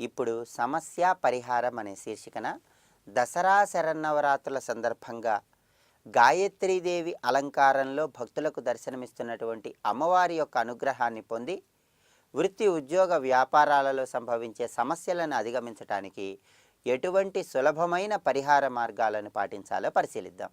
ఇప్పుడు సమస్య పరిహారం అనే శీర్షికన దసరా శరన్నవరాత్రుల సందర్భంగా గాయత్రీదేవి అలంకారంలో భక్తులకు దర్శనమిస్తున్నటువంటి అమ్మవారి యొక్క అనుగ్రహాన్ని పొంది వృత్తి ఉద్యోగ వ్యాపారాలలో సంభవించే సమస్యలను అధిగమించడానికి ఎటువంటి సులభమైన పరిహార మార్గాలను పాటించాలో పరిశీలిద్దాం.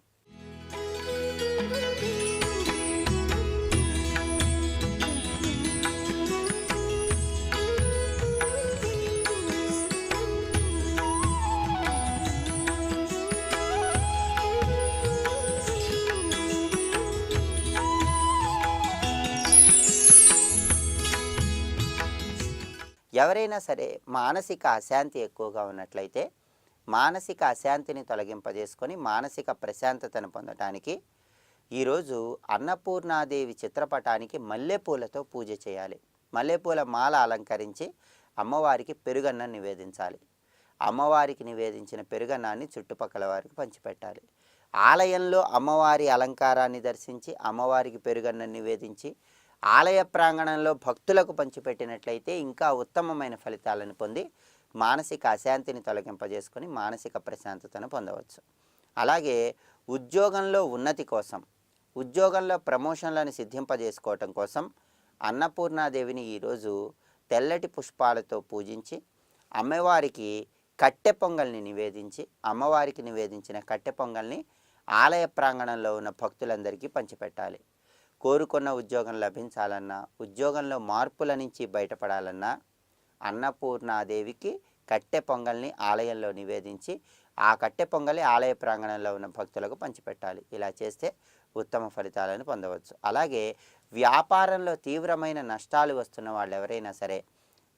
ఎవరైనా సరే మానసిక అశాంతి ఎక్కువగా ఉన్నట్లయితే మానసిక అశాంతిని తొలగింపజేసుకొని మానసిక ప్రశాంతతను పొందటానికి ఈరోజు అన్నపూర్ణాదేవి చిత్రపటానికి మల్లెపూలతో పూజ చేయాలి. మల్లెపూల మాల అలంకరించి అమ్మవారికి పెరుగన్నం నివేదించాలి. అమ్మవారికి నివేదించిన పెరుగన్నాన్ని చుట్టుపక్కల వారికి పంచిపెట్టాలి. ఆలయంలో అమ్మవారి అలంకారాన్ని దర్శించి అమ్మవారికి పెరుగన్నం నివేదించి ఆలయ ప్రాంగణంలో భక్తులకు పంచిపెట్టినట్లయితే ఇంకా ఉత్తమమైన ఫలితాలను పొంది మానసిక అశాంతిని తొలగింపజేసుకొని మానసిక ప్రశాంతతను పొందవచ్చు. అలాగే ఉద్యోగంలో ఉన్నతి కోసం ఉద్యోగంలో ప్రమోషన్లను సిద్ధింపజేసుకోవటం కోసం అన్నపూర్ణాదేవిని ఈరోజు తెల్లటి పుష్పాలతో పూజించి అమ్మవారికి కట్టె పొంగల్ని నివేదించి అమ్మవారికి నివేదించిన కట్టె పొంగల్ని ఆలయ ప్రాంగణంలో ఉన్న భక్తులందరికీ పంచిపెట్టాలి. కోరుకున్న ఉద్యోగం లభించాలన్నా ఉద్యోగంలో మార్పుల నుంచి బయటపడాలన్నా అన్నపూర్ణాదేవికి కట్టె పొంగల్ని ఆలయంలో నివేదించి ఆ కట్టె పొంగలి ఆలయ ప్రాంగణంలో ఉన్న భక్తులకు పంచిపెట్టాలి. ఇలా చేస్తే ఉత్తమ ఫలితాలను పొందవచ్చు. అలాగే వ్యాపారంలో తీవ్రమైన నష్టాలు వస్తున్న వాళ్ళు ఎవరైనా సరే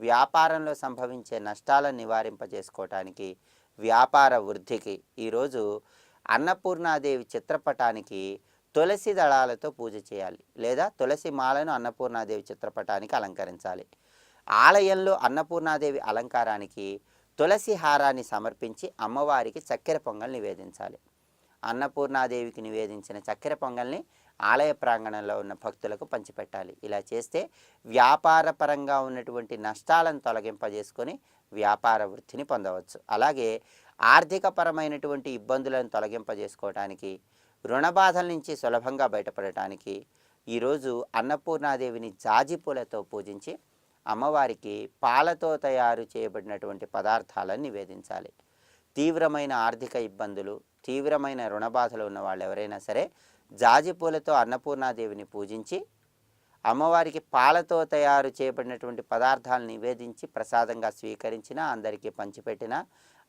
వ్యాపారంలో సంభవించే నష్టాలను నివారింపజేసుకోవటానికి వ్యాపార వృద్ధికి ఈరోజు అన్నపూర్ణాదేవి చిత్రపటానికి తులసి దళాలతో పూజ చేయాలి. లేదా తులసి మాలను అన్నపూర్ణాదేవి చిత్రపటానికి అలంకరించాలి. ఆలయంలో అన్నపూర్ణాదేవి అలంకారానికి తులసి హారాన్ని సమర్పించి అమ్మవారికి చక్కెర పొంగల్ నివేదించాలి. అన్నపూర్ణాదేవికి నివేదించిన చక్కెర పొంగల్ని ఆలయ ప్రాంగణంలో ఉన్న భక్తులకు పంచిపెట్టాలి. ఇలా చేస్తే వ్యాపారపరంగా ఉన్నటువంటి నష్టాలను తొలగింపజేసుకొని వ్యాపార వృద్ధిని పొందవచ్చు. అలాగే ఆర్థికపరమైనటువంటి ఇబ్బందులను తొలగింపజేసుకోవడానికి రుణ బాధల నుంచి సులభంగా బయటపడటానికి ఈరోజు అన్నపూర్ణాదేవిని జాజి పూలతో పూజించి అమ్మవారికి పాలతో తయారు చేయబడినటువంటి పదార్థాలను నివేదించాలి. తీవ్రమైన ఆర్థిక ఇబ్బందులు తీవ్రమైన రుణ బాధలు ఉన్న వాళ్ళు ఎవరైనా సరే జాజి పూలతో అన్నపూర్ణాదేవిని పూజించి అమ్మవారికి పాలతో తయారు చేయబడినటువంటి పదార్థాలను నివేదించి ప్రసాదంగా స్వీకరించిన అందరికీ పంచిపెట్టిన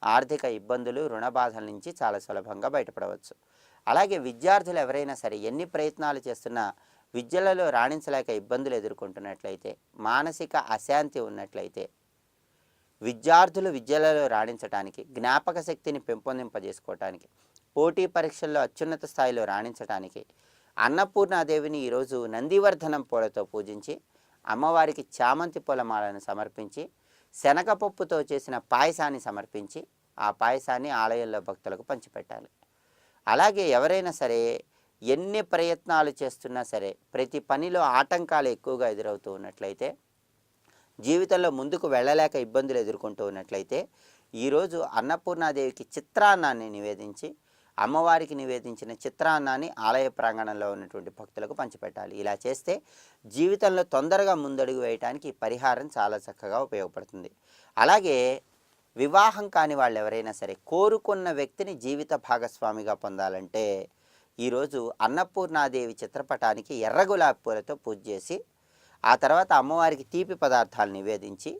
ఆర్థిక ఇబ్బందులు రుణ బాధల నుంచి చాలా సులభంగా బయటపడవచ్చు. అలాగే విద్యార్థులు ఎవరైనా సరే ఎన్ని ప్రయత్నాలు చేస్తున్నా విద్యలలో రాణించలేక ఇబ్బందులు ఎదుర్కొంటున్నట్లయితే మానసిక అశాంతి ఉన్నట్లయితే విద్యార్థులు విద్యలలో రాణించడానికి జ్ఞాపక శక్తిని పెంపొందింపజేసుకోవటానికి పోటీ పరీక్షల్లో అత్యున్నత స్థాయిలో రాణించడానికి అన్నపూర్ణాదేవిని ఈరోజు నందివర్ధనం పూలతో పూజించి అమ్మవారికి చామంతి పూలమాలను సమర్పించి శనగపప్పుతో చేసిన పాయసాన్ని సమర్పించి ఆ పాయసాన్ని ఆలయంలో భక్తులకు పంచిపెట్టాలి. అలాగే ఎవరైనా సరే ఎన్ని ప్రయత్నాలు చేస్తున్నా సరే ప్రతి పనిలో ఆటంకాలు ఎక్కువగా ఎదురవుతూ ఉన్నట్లయితే జీవితంలో ముందుకు వెళ్ళలేక ఇబ్బందులు ఎదుర్కొంటూ ఉన్నట్లయితే ఈరోజు అన్నపూర్ణాదేవికి చిత్రాన్నాన్ని నివేదించి అమ్మవారికి నివేదించిన చిత్రాన్నాన్ని ఆలయ ప్రాంగణంలో ఉన్నటువంటి భక్తులకు పంచిపెట్టాలి. ఇలా చేస్తే జీవితంలో తొందరగా ముందడుగు వేయడానికి పరిహారం చాలా చక్కగా ఉపయోగపడుతుంది. అలాగే వివాహం కాని వాళ్ళు ఎవరైనా సరే కోరుకున్న వ్యక్తిని జీవిత భాగస్వామిగా పొందాలంటే ఈరోజు అన్నపూర్ణాదేవి చిత్రపటానికి ఎర్ర గులాబీ పూలతో పూజ చేసి ఆ తర్వాత అమ్మవారికి తీపి పదార్థాలు నివేదించి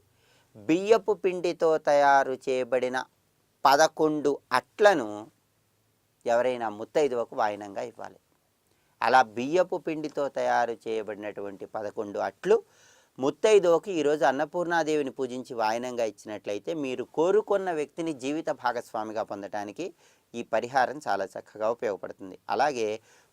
బియ్యపు పిండితో తయారు చేయబడిన పదకొండు అట్లను ఎవరైనా ముత్తైదువకు వాయినంగా ఇవ్వాలి. అలా బియ్యపు పిండితో తయారు చేయబడినటువంటి పదకొండు అట్లు ముత్తైదువకు ఈరోజు అన్నపూర్ణాదేవిని పూజించి వాయనంగా ఇచ్చినట్లయితే మీరు కోరుకున్న వ్యక్తిని జీవిత భాగస్వామిగా పొందటానికి ఈ పరిహారం చాలా చక్కగా ఉపయోగపడుతుంది. అలాగే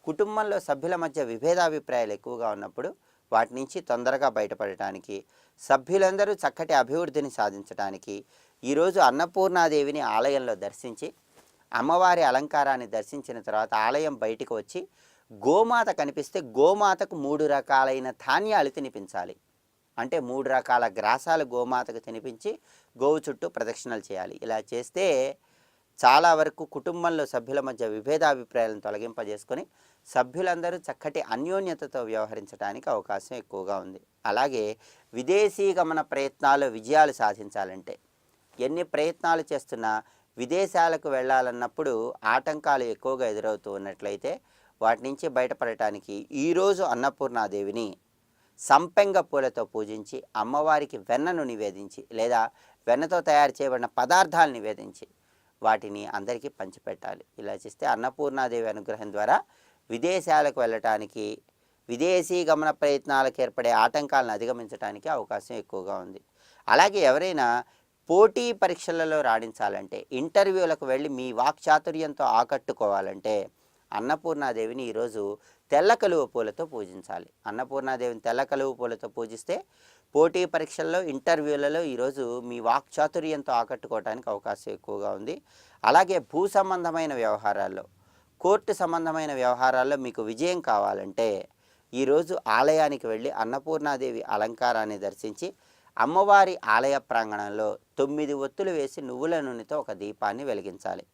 కుటుంబంలో సభ్యుల మధ్య విభేదాభిప్రాయాలు ఎక్కువగా ఉన్నప్పుడు వాటి నుంచి తొందరగా బయటపడటానికి సభ్యులందరూ చక్కటి అభివృద్ధిని సాధించడానికి ఈరోజు అన్నపూర్ణాదేవిని ఆలయంలో దర్శించి అమ్మవారి అలంకారాన్ని దర్శించిన తర్వాత ఆలయం బయటకు వచ్చి గోమాత కనిపిస్తే గోమాతకు మూడు రకాలైన ధాన్యాలు తినిపించాలి. అంటే మూడు రకాల గ్రాసాలు గోమాతకు తినిపించి గోవు చుట్టూ ప్రదక్షిణలు చేయాలి. ఇలా చేస్తే చాలా వరకు కుటుంబంలో సభ్యుల మధ్య విభేదాభిప్రాయాలను తొలగింపజేసుకొని సభ్యులందరూ చక్కటి అన్యోన్యతతో వ్యవహరించడానికి అవకాశం ఎక్కువగా ఉంది. అలాగే విదేశీ గమన ప్రయత్నాలు విజయాలు సాధించాలంటే ఎన్ని ప్రయత్నాలు చేస్తున్నా విదేశాలకు వెళ్ళాలన్నప్పుడు ఆటంకాలు ఎక్కువగా ఎదురవుతూ ఉన్నట్లయితే వాటి నుంచి బయటపడటానికి ఈరోజు అన్నపూర్ణాదేవిని సంపెంగ పూలతో పూజించి అమ్మవారికి వెన్నను నివేదించి లేదా వెన్నతో తయారు చేయబడిన పదార్థాలు నివేదించి వాటిని అందరికీ పంచిపెట్టాలి. ఇలా చేస్తే అన్నపూర్ణాదేవి అనుగ్రహం ద్వారా విదేశాలకు వెళ్ళటానికి విదేశీ గమన ప్రయత్నాలకు ఏర్పడే ఆటంకాలను అధిగమించడానికి అవకాశం ఎక్కువగా ఉంది. అలాగే ఎవరైనా పోటీ పరీక్షలలో రాణించాలంటే ఇంటర్వ్యూలకు వెళ్ళి మీ వాక్చాతుర్యంతో ఆకట్టుకోవాలంటే అన్నపూర్ణాదేవిని ఈరోజు తెల్ల కలువ పూలతో పూజించాలి. అన్నపూర్ణాదేవిని తెల్ల కలువ పూలతో పూజిస్తే పోటీ పరీక్షల్లో ఇంటర్వ్యూలలో ఈరోజు మీ వాక్చాతుర్యంతో ఆకట్టుకోవడానికి అవకాశం ఎక్కువగా ఉంది. అలాగే భూ సంబంధమైన వ్యవహారాల్లో కోర్టు సంబంధమైన వ్యవహారాల్లో మీకు విజయం కావాలంటే ఈరోజు ఆలయానికి వెళ్ళి అన్నపూర్ణాదేవి అలంకారాన్ని దర్శించి అమ్మవారి ఆలయ ప్రాంగణంలో తొమ్మిది ఒత్తులు వేసి నువ్వుల నూనెతో ఒక దీపాన్ని వెలిగించాలి.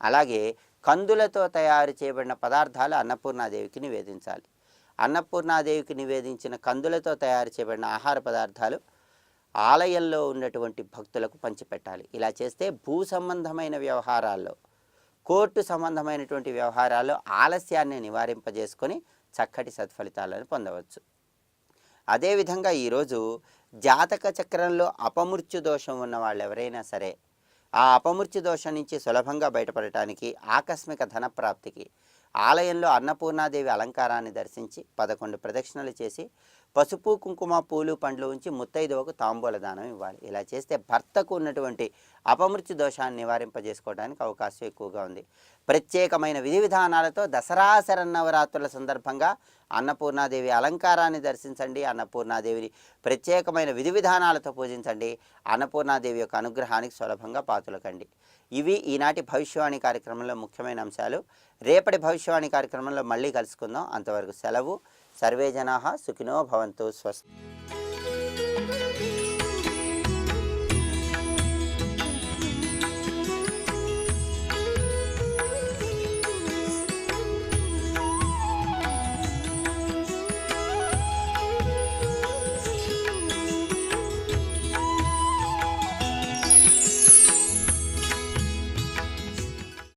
అలాగే కందులతో తయారు చేయబడిన పదార్థాలు అన్నపూర్ణాదేవికి నివేదించాలి. అన్నపూర్ణాదేవికి నివేదించిన కందులతో తయారు చేయబడిన ఆహార పదార్థాలు ఆలయంలో ఉన్నటువంటి భక్తులకు పంచిపెట్టాలి. ఇలా చేస్తే భూ సంబంధమైన వ్యవహారాల్లో కోర్టు సంబంధమైనటువంటి వ్యవహారాల్లో ఆలస్యాన్ని నివారింపజేసుకొని చక్కటి సత్ఫలితాలను పొందవచ్చు. అదేవిధంగా ఈరోజు జాతక చక్రంలో అపమృత్యు దోషం ఉన్న వాళ్ళు ఎవరైనా సరే ఆ అపమృత్యు దోషం నుంచి సులభంగా బయటపడటానికి ఆకస్మిక ధన ప్రాప్తికి ఆలయంలో అన్నపూర్ణాదేవి అలంకారాన్ని దర్శించి పదకొండు ప్రదక్షిణలు చేసి పసుపు కుంకుమ పూలు పండ్లు ఉంచి ముత్తైదువకు తాంబూల దానం ఇవ్వాలి. ఇలా చేస్తే భర్తకు ఉన్నటువంటి అపమృత్యు దోషాన్ని నివారింపజేసుకోవడానికి అవకాశం ఎక్కువగా ఉంది. ప్రత్యేకమైన విధి విధానాలతో దసరా శరన్నవరాత్రుల సందర్భంగా అన్నపూర్ణాదేవి అలంకారాన్ని దర్శించండి. అన్నపూర్ణాదేవిని ప్రత్యేకమైన విధి విధానాలతో పూజించండి. అన్నపూర్ణాదేవి యొక్క అనుగ్రహానికి సులభంగా పాతులకండి ఇవి ఈనాటి భవిష్యవాణి కార్యక్రమంలో ముఖ్యమైన అంశాలు. రేపటి భవిష్యవాణి కార్యక్రమంలో మళ్ళీ కలుసుకుందాం. అంతవరకు సెలవు. సర్వే జనా సుఖినో భవంతు. స్వస్తి.